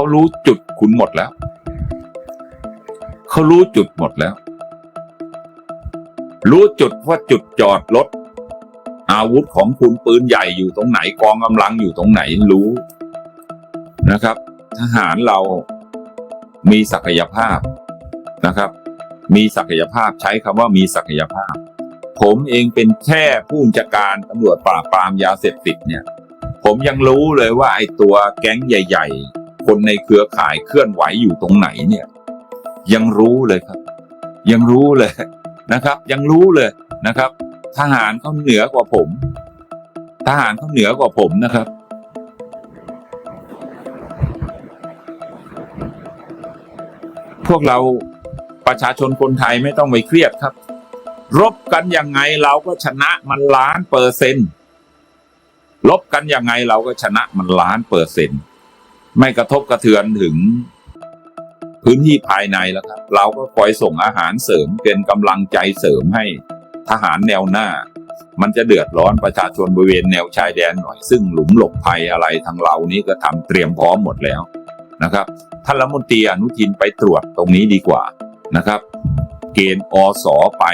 เขารู้จุดคุณหมดแล้ว เขารู้จุดหมดแล้ว รู้จุดว่าจุดจอดรถอาวุธของคุณปืนใหญ่อยู่ตรงไหนกองกำลังอยู่ตรงไหนรู้นะครับ ทหารเรามีศักยภาพนะครับ มีศักยภาพใช้คำว่ามีศักยภาพ ผมเองเป็นแค่ผู้บัญชาการตำรวจปราบปรามยาเสพติดเนี่ย ผมยังรู้เลยว่าไอ้ตัวแก๊งใหญ่ ๆ คนในเครือข่ายเคลื่อนไหวอยู่ตรงไหนเนี่ย ยังรู้เลยครับ ยังรู้เลยนะครับ ยังรู้เลยนะครับ ทหารเขาเหนือกว่าผม ทหารเขาเหนือกว่าผมนะครับพวกเราประชาชนคนไทยไม่ต้องไปเครียดครับ รบกันยังไงเราก็ชนะมันล้านเปอร์เซ็นต์ลบกันยังไงเราก็ชนะมันล้านเปอร์เซ็นต์ ไม่กระทบกระเทือนถึงพื้นที่ภายในแล้วครับ เราก็คอยส่งอาหารเสริมเป็นกำลังใจเสริมให้ทหารแนวหน้า มันจะเดือดร้อนประชาชนบริเวณแนวชายแดนหน่อย ซึ่งหลุมหลบภัยอะไรทางเรานี้ก็ทำเตรียมพร้อมหมดแล้วนะครับท่านรัฐมนตรีอนุทินไปตรวจตรงนี้ดีกว่านะครับ เกณฑ์อสอไป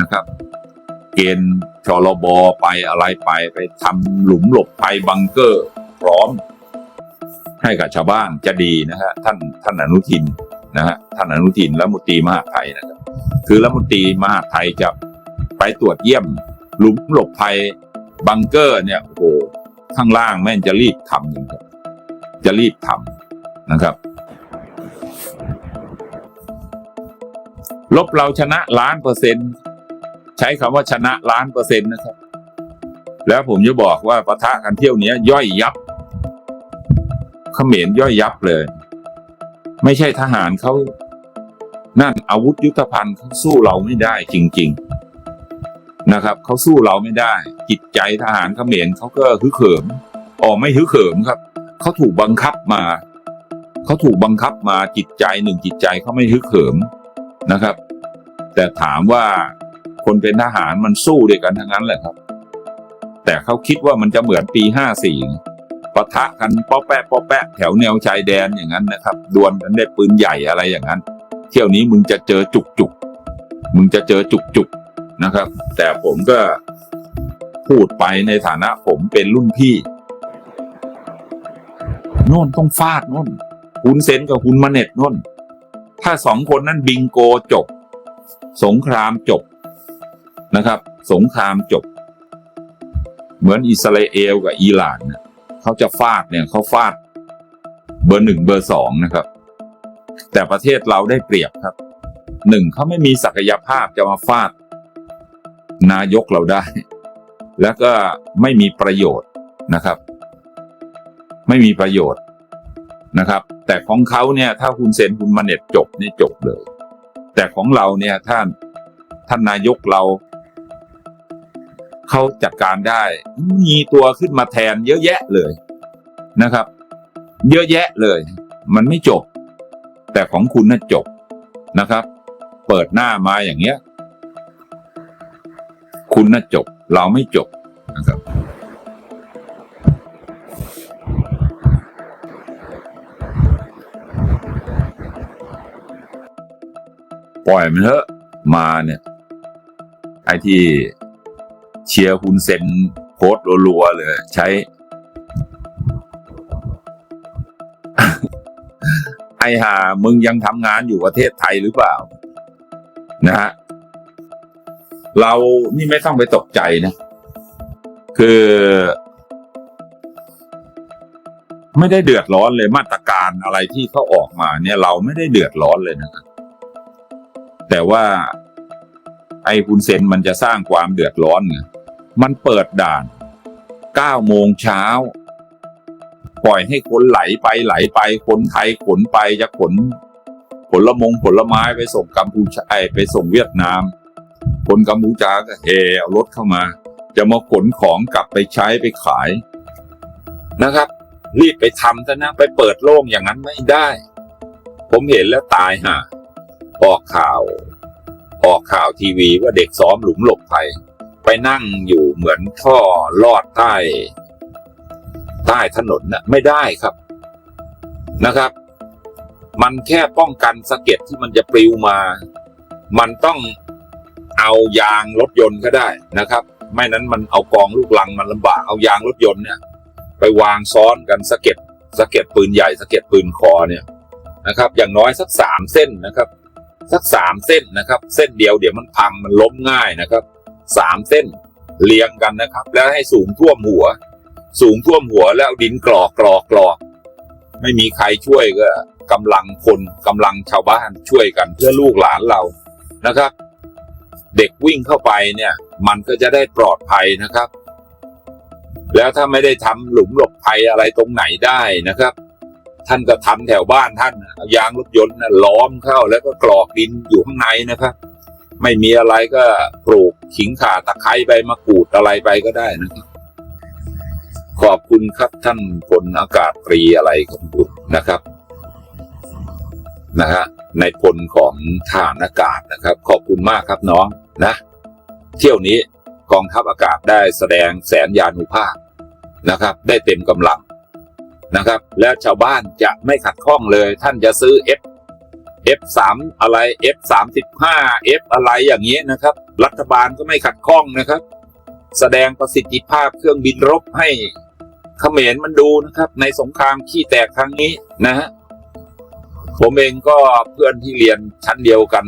นะครับ เกณฑ์ชลบไปอะไรไปไปทำหลุมหลบภัยบังเกอร์ พร้อม ให้กับชาวบ้านจะดีนะฮะท่านท่านอนุทินนะฮะท่านอนุทินและรัฐมนตรีมหาไทยนะครับคือรัฐมนตรีมหาไทยจะไปตรวจเยี่ยมหลุมหลบภัยบังเกอร์เนี่ยโอ้โหข้างล่างแม่งจะรีบทำนะครับจะรีบทำนะครับลบเราชนะล้านเปอร์เซ็นต์ใช้คำว่าชนะล้านเปอร์เซ็นต์นะครับ แล้วผมจะบอกว่าปะทะกันเที่ยวเนี้ยย่อยยับ เขมรย่อยยับเลย ไม่ใช่ทหารเขานั่นอาวุธยุทธภัณฑ์เขาสู้เราไม่ได้จริง ๆนะครับเขาสู้เราไม่ได้ จิตใจทหารเขมรเขาก็ฮึกเหิมอ๋อไม่ฮึกเหิมครับเขาถูกบังคับมาเขาถูกบังคับมาจิตใจหนึ่งจิตใจเขาไม่ฮึกเหิมนะครับ แต่ถามว่าคนเป็นทหารมันสู้ด้วยกันทั้งนั้นแหละครับ แต่เขาคิดว่ามันจะเหมือนปีห้าสี่ ปะทะกันป๊อแปะป๊อแปะแถวแนวชายแดนอย่างนั้นนะครับดวลกันได้ปืนใหญ่อะไรอย่างนั้น เที่ยวนี้มึงจะเจอจุกจุกมึงจะเจอจุกจุกนะครับ แต่ผมก็พูดไปในฐานะผมเป็นรุ่นพี่โน่นต้องฟาดโน่นคุณเซนกับคุณมาเน็ตโน่น ถ้าสองคนนั้นบิงโกจบ สงครามจบนะครับ สงครามจบ เหมือนอิสราเอลกับอิหร่านเนี่ย เขาจะฟาดเนี่ยเขาฟาด เบอร์หนึ่งเบอร์สองนะครับ แต่ประเทศเราได้เปรียบครับหนึ่งเขาไม่มีศักยภาพจะมาฟาด นายกเราได้ แล้วก็ไม่มีประโยชน์นะครับ ไม่มีประโยชน์นะครับ แต่ของเขาเนี่ยถ้าคุณเซ็นคุณมาเน็ตจบนี่จบเลย แต่ของเราเนี่ยท่านท่านนายกเรา เขาจัดการได้ มีตัวขึ้นมาแทนเยอะแยะเลยนะครับ เยอะแยะเลย มันไม่จบ แต่ของคุณน่ะจบนะครับ เปิดหน้ามาอย่างเงี้ย คุณน่ะจบ เราไม่จบนะครับปล่อยมันเถอะมาเนี่ย ไอ้ที่ เชียร์คุณเซนโพสรัวๆเลย ใช้ ไอห่ามึงยังทำงานอยู่ประเทศไทยหรือเปล่า นะฮะ เรานี่ไม่ต้องไปตกใจนะ คือ ไม่ได้เดือดร้อนเลยมาตรการอะไรที่เขาออกมาเนี่ย เราไม่ได้เดือดร้อนเลยนะครับแต่ว่าไอ้คุณเซนมันจะสร้างความเดือดร้อนไง มันเปิดด่านเก้าโมงเช้า ปล่อยให้คนไหลไปไหลไปคนไทยขนไปจะขนผลมงผลไม้ไปส่งกัมพูชาไอ้ไปส่งเวียดนาม คนกัมพูชาก็เฮเอารถเข้ามา จะมาขนของกลับไปใช้ไปขายนะครับ รีบไปทำซะนะไปเปิดโล่งอย่างนั้นไม่ได้ ผมเห็นแล้วตายห่าออกข่าว ออกข่าวทีวีว่าเด็กซ้อมหลุมหลบภัย ไปนั่งอยู่เหมือนท่อลอดใต้ ใต้ถนนนะไม่ได้ครับนะครับ มันแค่ป้องกันสะเก็ดที่มันจะปลิวมา มันต้องเอายางรถยนต์ก็ได้นะครับ ไม่นั้นมันเอากองลูกลังมันลำบากเอายางรถยนต์เนี่ย ไปวางซ้อนกันสะเก็ดสะเก็ดปืนใหญ่สะเก็ดปืนคอเนี่ยนะครับ อย่างน้อยสักสามเส้นนะครับ สักสามเส้นนะครับ เส้นเดียวเดี๋ยวมันพังมันล้มง่ายนะครับ สามเส้น เรียงกันนะครับ แล้วให้สูงท่วมหัว สูงท่วมหัวแล้วดินกรอกกรอกกรอกไม่มีใครช่วยก็กำลังคนกำลังชาวบ้านช่วยกันเพื่อลูกหลานเรานะครับ เด็กวิ่งเข้าไปเนี่ย มันก็จะได้ปลอดภัยนะครับ แล้วถ้าไม่ได้ทำหลุมหลบภัยอะไรตรงไหนได้นะครับ ท่านก็ทำแถวบ้านท่านเอายางรถยนต์ล้อมเข้าแล้วก็กรอกดินอยู่ข้างในนะครับ ไม่มีอะไรก็ปลูก ขิงข่าตะไคร้ใบมะกรูดอะไรไปก็ได้นะครับ ขอบคุณครับท่านพลอากาศตรีอะไรของบุตรนะครับนะฮะในพลของทหารอากาศนะครับ ขอบคุณมากครับน้องนะ เที่ยวนี้กองทัพอากาศได้แสดงแสนยานุภาพนะครับ ได้เต็มกำลังนะครับ แล้วชาวบ้านจะไม่ขัดข้องเลย ท่านจะซื้อ F F สามอะไร F สามสิบห้า F อะไรอย่างนี้นะครับ รัฐบาลก็ไม่ขัดข้องนะครับ แสดงประสิทธิภาพเครื่องบินรบให้เขมรมันดูนะครับ ในสงครามขี้แตกครั้งนี้นะฮะผมเองก็เพื่อนที่เรียนชั้นเดียวกัน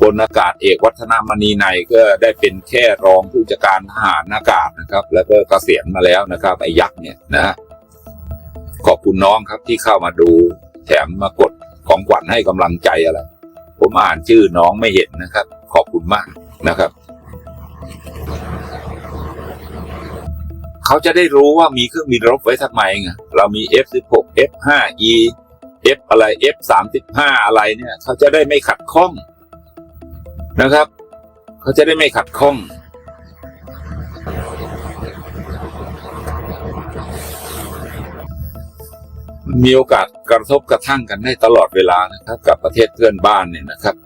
พลอากาศเอกวัฒนามณีในก็ได้เป็นแค่รองผู้จัดการทหารอากาศนะครับ แล้วก็เกษียณมาแล้วนะครับไอ้ยักษ์เนี่ยนะขอบคุณน้องครับที่เข้ามาดูแถมมากด ให้กำลังใจอะไร ผมอ่านชื่อน้องไม่เห็นนะครับ ขอบคุณมากนะครับ เขาจะได้รู้ว่ามีเครื่องบินรบไว้ทำไมไงเรามี F16 F5E F อะไร F35 อะไรเนี่ย เขาจะได้ไม่ขัดข้องนะครับ เขาจะได้ไม่ขัดข้อง มีโอกาสกระทบกระทั่งกันได้ตลอดเวลานะครับกับประเทศเพื่อนบ้านเนี่ยนะครับ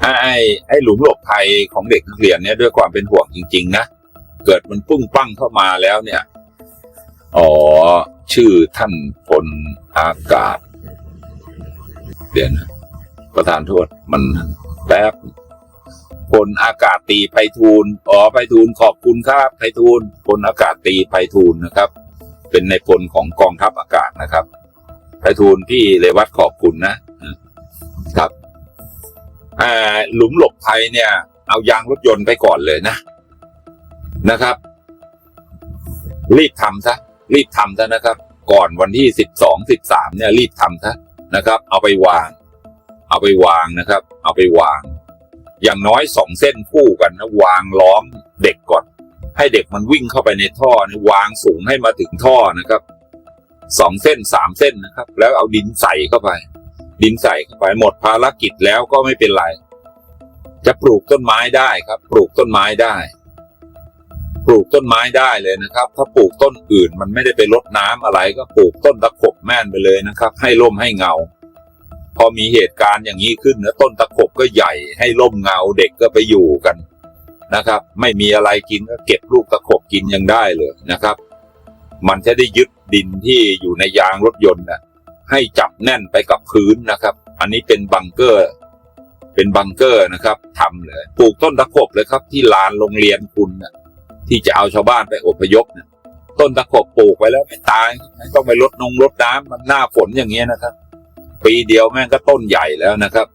ไอ้ไอ้หลุมหลบภัยของเด็กนักเรียนเนี่ยด้วยความเป็นห่วงจริง ๆ นะ เกิดมันปุ้งปั้งเข้ามาแล้วเนี่ย อ๋อ ชื่อท่านพลอากาศ เดี๋ยวนะประธานโทษมัน แป๊บพลอากาศตีไพฑูรย์อ๋อไพฑูรย์ขอบคุณครับไพฑูรย์พลอากาศตีไพฑูรย์นะครับ เป็นในพลของกองทัพอากาศนะครับไพฑูรย์พี่เลวัตขอบคุณนะครับหลุมหลบภัยเนี่ย เอายางรถยนต์ไปก่อนเลยนะนะครับ รีบทำซะรีบทำซะนะครับ ก่อนวันที่สิบสองสิบสามเนี่ย รีบทำซะนะครับ เอาไปวาง เอาไปวางนะครับ เอาไปวาง อย่างน้อยสองเส้นคู่กันนะวางล้อมเด็กก่อน ให้เด็กมันวิ่งเข้าไปในท่อนะวางสูงให้มาถึงท่อนะครับสองเส้นสามเส้นนะครับ แล้วเอาดินใส่เข้าไป ดินใส่เข้าไปหมดภารกิจแล้วก็ไม่เป็นไร จะปลูกต้นไม้ได้ครับ ปลูกต้นไม้ได้ ปลูกต้นไม้ได้เลยนะครับ ถ้าปลูกต้นอื่นมันไม่ได้ไปรดน้ำอะไรก็ปลูกต้นตะขบแม่นไปเลยนะครับ ให้ร่มให้เงา พอมีเหตุการณ์อย่างนี้ขึ้นนะต้นตะขบก็ใหญ่ให้ร่มเงาเด็กก็ไปอยู่กันนะครับ ไม่มีอะไรกินก็เก็บลูกตะขบกินยังได้เลยนะครับ มันจะได้ยึดดินที่อยู่ในยางรถยนต์นะให้จับแน่นไปกับพื้นนะครับ อันนี้เป็นบังเกอร์ เป็นบังเกอร์นะครับทำเลยปลูกต้นตะขบเลยครับ ที่ลานโรงเรียนคุณนะที่จะเอาชาวบ้านไปอพยพนี่ยต้นตะขบปลูกไว้แล้วไม่ตายไม่ต้องไปรดนงรดน้ำมันหน้าฝนอย่างเงี้ยนะครับ ปีเดียวแม่งก็ต้นใหญ่แล้วนะครับ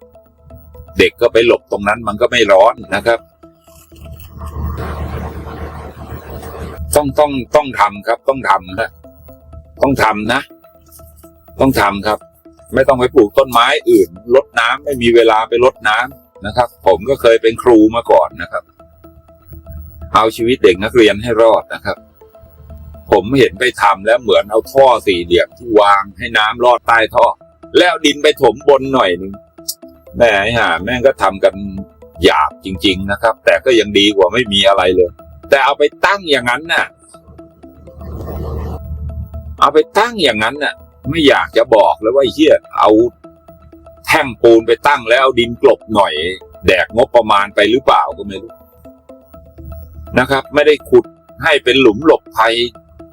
เด็กก็ไปหลบตรงนั้นมันก็ไม่ร้อนนะครับ ต้องต้องต้องทำครับ ต้องทำนะต้องทำนะ ต้องทำครับ ไม่ต้องไปปลูกต้นไม้อื่นรดน้ำไม่มีเวลาไปรดน้ำนะครับ ผมก็เคยเป็นครูมาก่อนนะครับ เอาชีวิตเด็กนักเรียนให้รอดนะครับผมเห็นไปทำแล้วเหมือนเอาท่อสี่เหลี่ยมที่วางให้น้ำลอดใต้ท่อ แล้วดินไปถมบนหน่อยหนึ่งแม่ไอ้ห่าแม่งก็ทำกันหยาบจริง ๆ นะครับ แต่ก็ยังดีกว่าไม่มีอะไรเลย แต่เอาไปตั้งอย่างนั้นน่ะ เอาไปตั้งอย่างนั้นน่ะ ไม่อยากจะบอกแล้วว่าไอ้เฮียเอาแท่งปูนไปตั้งแล้วดินกลบหน่อย แดกงบประมาณไปหรือเปล่าก็ไม่รู้นะครับ ไม่ได้ขุดให้เป็นหลุมหลบภัย